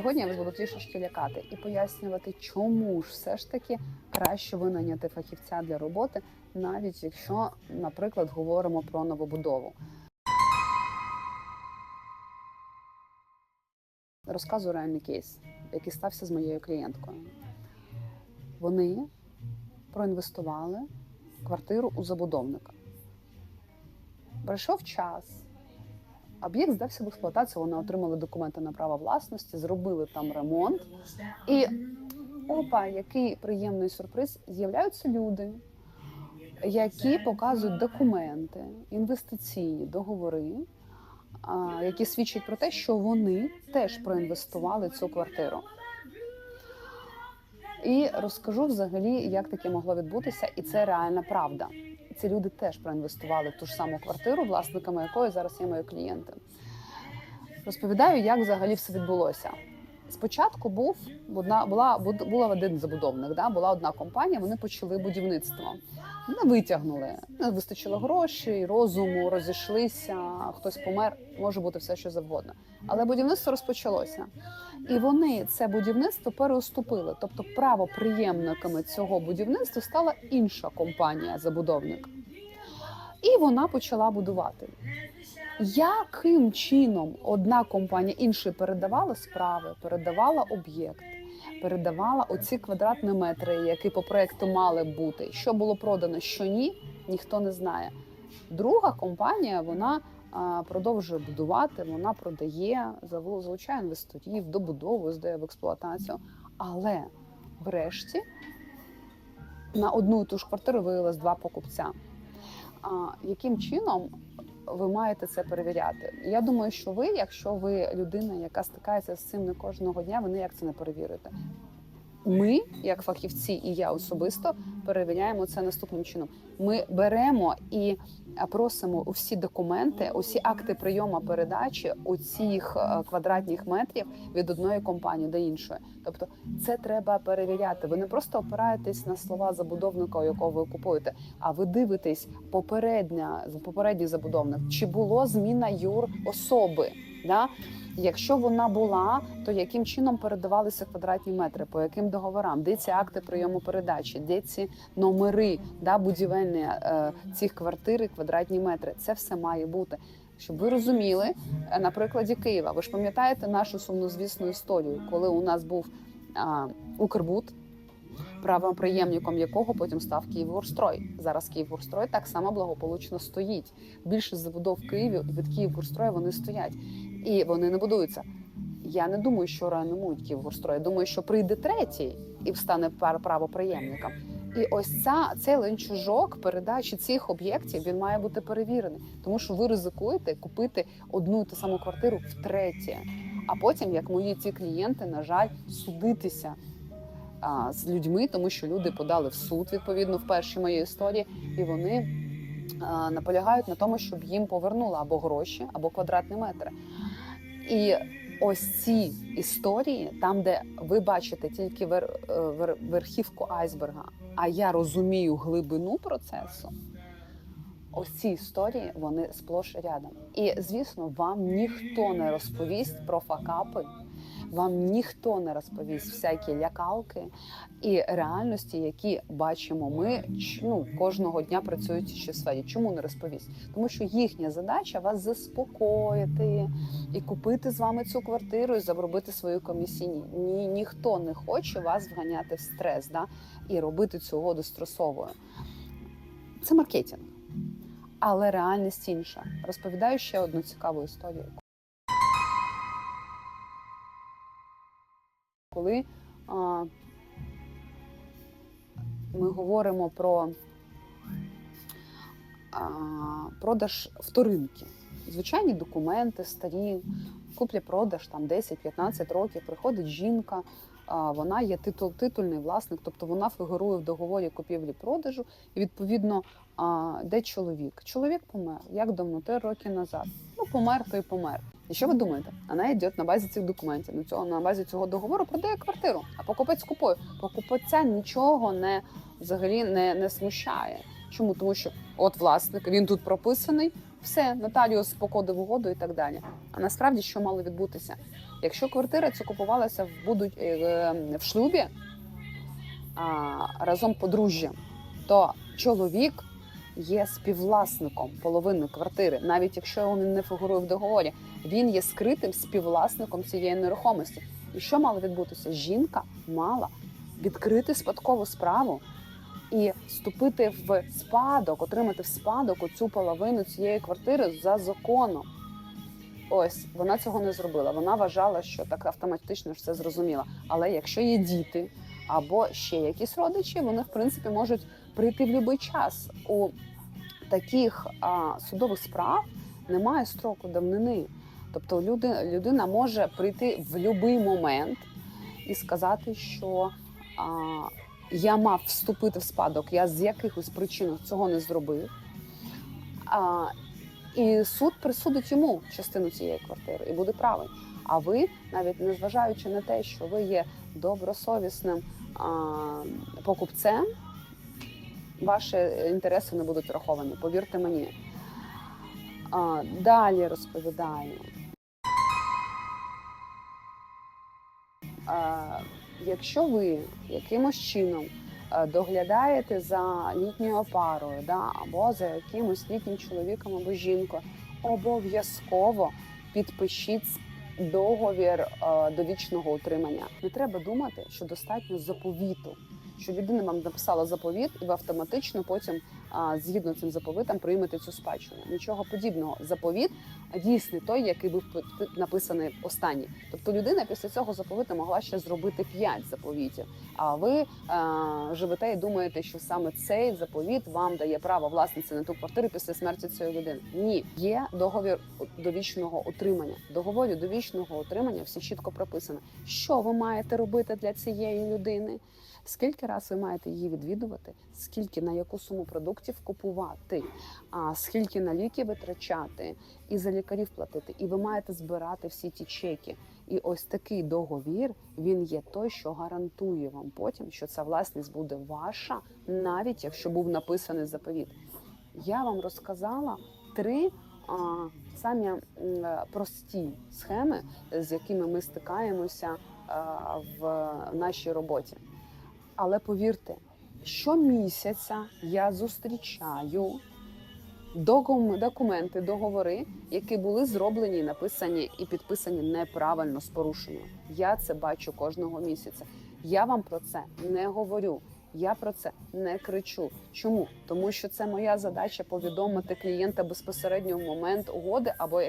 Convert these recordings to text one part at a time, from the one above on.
Сьогодні я вас буду трішечки лякати і пояснювати, чому ж все ж таки краще винайняти фахівця для роботи, навіть якщо, наприклад, говоримо про новобудову. Розказую реальний кейс, який стався з моєю клієнткою. Вони проінвестували квартиру у забудовника. Пройшов час. Об'єкт здався в експлуатацію, вони отримали документи на право власності, зробили там ремонт. І опа, який приємний сюрприз! З'являються люди, які показують документи, інвестиційні договори, які свідчать про те, що вони теж проінвестували цю квартиру. І розкажу взагалі, як таке могло відбутися, і це реальна правда. Ці люди теж проінвестували в ту ж саму квартиру, власниками якої зараз є мої клієнти. Розповідаю, як взагалі все відбулося. Спочатку був одна була була один забудовник, да, була одна компанія. Вони почали будівництво. Не витягнули, не вистачило грошей, розуму, розійшлися. Хтось помер, може бути все, що завгодно. Але будівництво розпочалося, і вони це будівництво переуступили. Тобто, правоприємниками цього будівництва стала інша компанія, забудовник. І вона почала будувати. Яким чином одна компанія іншій передавала справи, передавала об'єкт, передавала оці квадратні метри, які по проекту мали бути, що було продано, що ні, ніхто не знає. Друга компанія вона продовжує будувати, вона продає, залу- залучає інвесторів, добудову, здає в експлуатацію. Але врешті на одну і ту ж квартиру виявилось два покупця. А, яким чином ви маєте це перевіряти? Я думаю, що ви, якщо ви людина, яка стикається з цим не кожного дня, ви ніяк це не перевірите. Ми, як фахівці, і я особисто перевіряємо це наступним чином. Ми беремо і просимо усі документи, усі акти прийому передачі у цих е, квадратних метрів від одної компанії до іншої. Тобто, це треба перевіряти. Ви не просто опираєтесь на слова забудовника, якого ви купуєте, а ви дивитесь попередня попередній забудовник, чи було зміна юр особи. Да? Якщо вона була, то яким чином передавалися квадратні метри, по яким договорам, де ці акти прийому передачі, де ці номери да, будівельні е, цих квартир, квадратні метри. Це все має бути. Щоб ви розуміли, е, на прикладі Києва, ви ж пам'ятаєте нашу сумнозвісну історію, коли у нас був а, Укрбуд, правоприємником якого потім став Київгорстрой. Зараз Київгорстрой так само благополучно стоїть. Більшість забудов в Києві від Київгорстрою вони стоять і вони не будуються. Я не думаю, що реанімують Київгорстрой. Я думаю, що прийде третій і стане правоприємником. І ось ця цей ланцюжок передачі цих об'єктів він має бути перевірений, тому що ви ризикуєте купити одну і ту саму квартиру втретє. А потім, як мої ці клієнти, на жаль, судитися а, з людьми, тому що люди подали в суд відповідно в першій моїй історії, і вони а, наполягають на тому, щоб їм повернули або гроші, або квадратні метри. І ось ці історії, там, де ви бачите тільки вер, е, вер, верхівку айсберга, а я розумію глибину процесу. Ось ці історії вони сплош рядом. І звісно, вам ніхто не розповість про факапи, вам ніхто не розповість всякі лякалки і реальності, які бачимо ми ну, кожного дня працюючи в сфері. Чому не розповість? Тому що їхня задача вас заспокоїти і купити з вами цю квартиру і заробити свою комісійні. Ні, ніхто не хоче вас вганяти в стрес да? і робити цю угоду стресовою. Це маркетинг. Але реальність інша. Розповідаю ще одну цікаву історію. Коли а, ми говоримо про а, продаж вторинки, звичайні документи, старі, купля-продаж там 10-15 років, приходить жінка, вона є титул, титульний власник, тобто вона фігурує в договорі купівлі-продажу, і відповідно, де чоловік? Чоловік помер, як давно? Три роки назад. Ну, помер, то й помер. І що ви думаєте? Вона йде на базі цих документів, на цього на базі цього договору продає квартиру, а покупець купує. Покупця нічого не взагалі не, не смущає. Чому? Тому що от власник він тут прописаний, Все, нотаріус покодив угоду і так далі. А насправді що мало відбутися? Якщо квартира ця купувалася в будуть е, в шлюбі а, разом подружжя, то чоловік є співвласником половини квартири, навіть якщо він не фігурує в договорі, він є скритим співвласником цієї нерухомості. І що мало відбутися? Жінка мала відкрити спадкову справу і вступити в спадок, отримати в спадок оцю половину цієї квартири за законом. Ось вона цього не зробила. Вона вважала, що так автоматично це зрозуміла. Але якщо є діти або ще якісь родичі, вони в принципі можуть прийти в будь-який час. У таких а, судових справ немає строку давнини. Тобто люди, людина може прийти в будь-який момент і сказати, що а, я мав вступити в спадок, я з якихось причин цього не зробив. А, і суд присудить йому частину цієї квартири і буде правий. А ви, навіть незважаючи на те, що ви є добросовісним а, покупцем, ваші інтереси не будуть враховані. Повірте мені. А, далі розповідаю. А, якщо ви якимось чином доглядаєте за літньою парою, да, або за якимось літнім чоловіком або жінкою, обов'язково підпишіть договір е, довічного утримання. Не треба думати, що достатньо заповіту. Що людина вам написала заповіт, і ви автоматично потім, згідно цим заповітам, приймете цю спадщину. Нічого подібного. Заповіт дійсний той, який був написаний останній. Тобто людина після цього заповіту могла ще зробити п'ять заповітів. А ви а, живете і думаєте, що саме цей заповіт вам дає право власниці на ту квартиру після смерті цієї людини. Ні, є договір довічного утримання. Договорі довічного утримання все чітко прописано, що ви маєте робити для цієї людини. Скільки раз ви маєте її відвідувати, скільки на яку суму продуктів купувати, а скільки на ліки витрачати, і за лікарів платити, і ви маєте збирати всі ті чеки. І ось такий договір він є той, що гарантує вам потім, що ця власність буде ваша, навіть якщо був написаний заповіт. Я вам розказала три самі прості схеми, з якими ми стикаємося в нашій роботі. Але повірте, щомісяця я зустрічаю документи, договори, які були зроблені, написані і підписані неправильно з порушенням. Я це бачу кожного місяця. Я вам про це не говорю. Я про це не кричу. Чому? Тому що це моя задача повідомити клієнта безпосередньо в момент угоди, або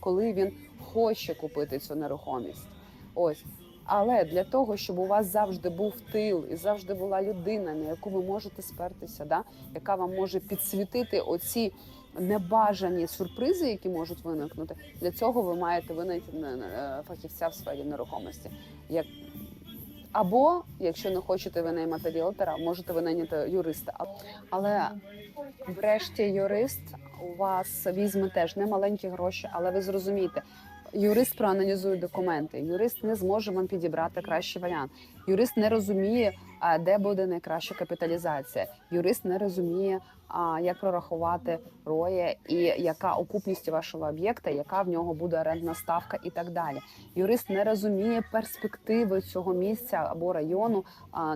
коли він хоче купити цю нерухомість. Ось. Але для того, щоб у вас завжди був тил і завжди була людина, на яку ви можете спертися, да? яка вам може підсвітити оці небажані сюрпризи, які можуть виникнути, для цього ви маєте винайти е, е, фахівця в сфері нерухомості. Як... Або, якщо не хочете винаймати ріелтора, можете винайняти юриста. Але врешті юрист у вас візьме теж не маленькі гроші, але ви зрозумієте, юрист проаналізує документи. Юрист не зможе вам підібрати кращий варіант. Юрист не розуміє, де буде найкраща капіталізація. Юрист не розуміє, як прорахувати роє і яка окупність вашого об'єкта, яка в нього буде орендна ставка і так далі. Юрист не розуміє перспективи цього місця або району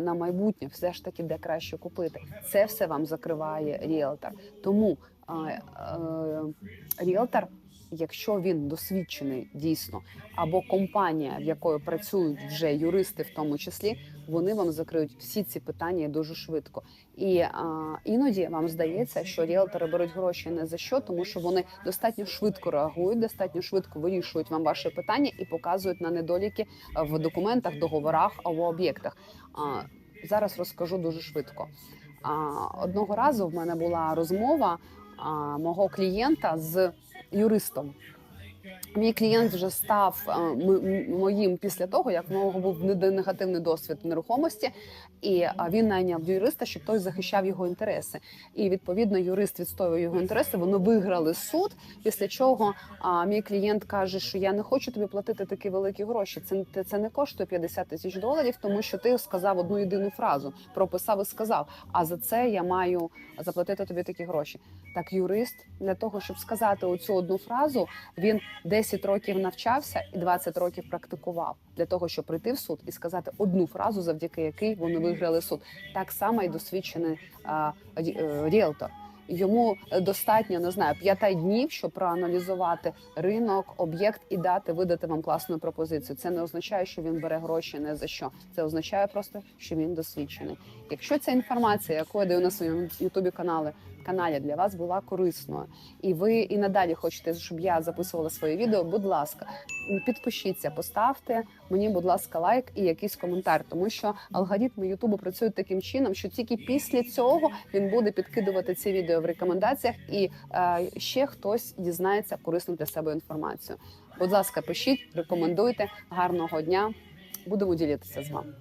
на майбутнє, все ж таки, де краще купити. Це все вам закриває ріелтор. Тому е, ріелтор якщо він досвідчений дійсно, або компанія, в якої працюють вже юристи, в тому числі, вони вам закриють всі ці питання дуже швидко. І а, іноді вам здається, що ріелтори беруть гроші не за що, тому що вони достатньо швидко реагують, достатньо швидко вирішують вам ваші питання і показують на недоліки в документах, договорах або об'єктах. А, зараз розкажу дуже швидко. А, одного разу в мене була розмова а, мого клієнта з юристом. Мій клієнт вже став м- моїм після того, як в нього був не- негативний досвід нерухомості, і він найняв юриста, щоб той захищав його інтереси. І відповідно юрист відстоює його інтереси. Вони виграли суд. Після чого мій клієнт каже, що я не хочу тобі платити такі великі гроші. Це, це не коштує 50 тисяч доларів, тому що ти сказав одну єдину фразу, прописав і сказав. А за це я маю заплатити тобі такі гроші. Так юрист для того, щоб сказати оцю одну фразу, він 10 років навчався і 20 років практикував для того, щоб прийти в суд і сказати одну фразу, завдяки якій вони виграли суд. Так само і досвідчений а, е, ріелтор. Йому е, достатньо не знаю п'яти днів, щоб проаналізувати ринок, об'єкт і дати видати вам класну пропозицію. Це не означає, що він бере гроші не за що. Це означає просто, що він досвідчений. Якщо ця інформація, яку я даю на своєму ютубі каналі, каналі для вас була корисною, і ви і надалі хочете, щоб я записувала свої відео, будь ласка, підпишіться, поставте мені, будь ласка, лайк і якийсь коментар, тому що алгоритми Ютубу працюють таким чином, що тільки після цього він буде підкидувати ці відео в рекомендаціях, і е, ще хтось дізнається корисну для себе інформацію. Будь ласка, пишіть, рекомендуйте. Гарного дня. Будемо ділитися з вами.